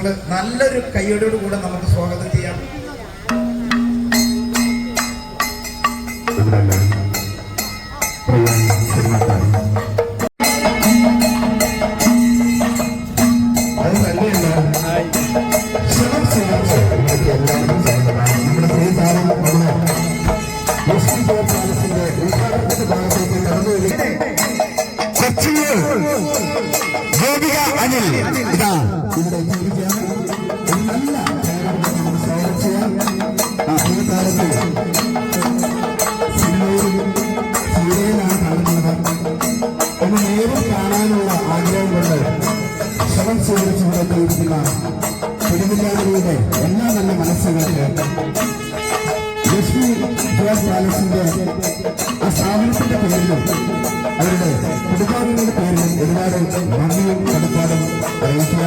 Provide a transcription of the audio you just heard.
നിങ്ങൾ നല്ലൊരു കയ്യടിയോട് കൂടെ നമുക്ക് സ്വാഗതം ചെയ്യാം. ഇതാ. ഇവിടെ കാണാനുള്ള ആഗ്രഹം കൊണ്ട് ശവം സ്വീകരിച്ച് ഇവിടെ എത്തിയിരിക്കുന്ന തിരുവില്ലാമലയുടെ എല്ലാ നല്ല മനസ്സുകൾക്ക് ലക്ഷ്മി ജോസ് പാലസിന്റെ ആ സ്ഥാപനത്തിന്റെ പേരിലും അവരുടെ കുടുംബാംഗങ്ങളുടെ പേരിലും ഒരുപാട് നന്ദിയും കടപ്പാടും അറിയിക്കുകയാണ്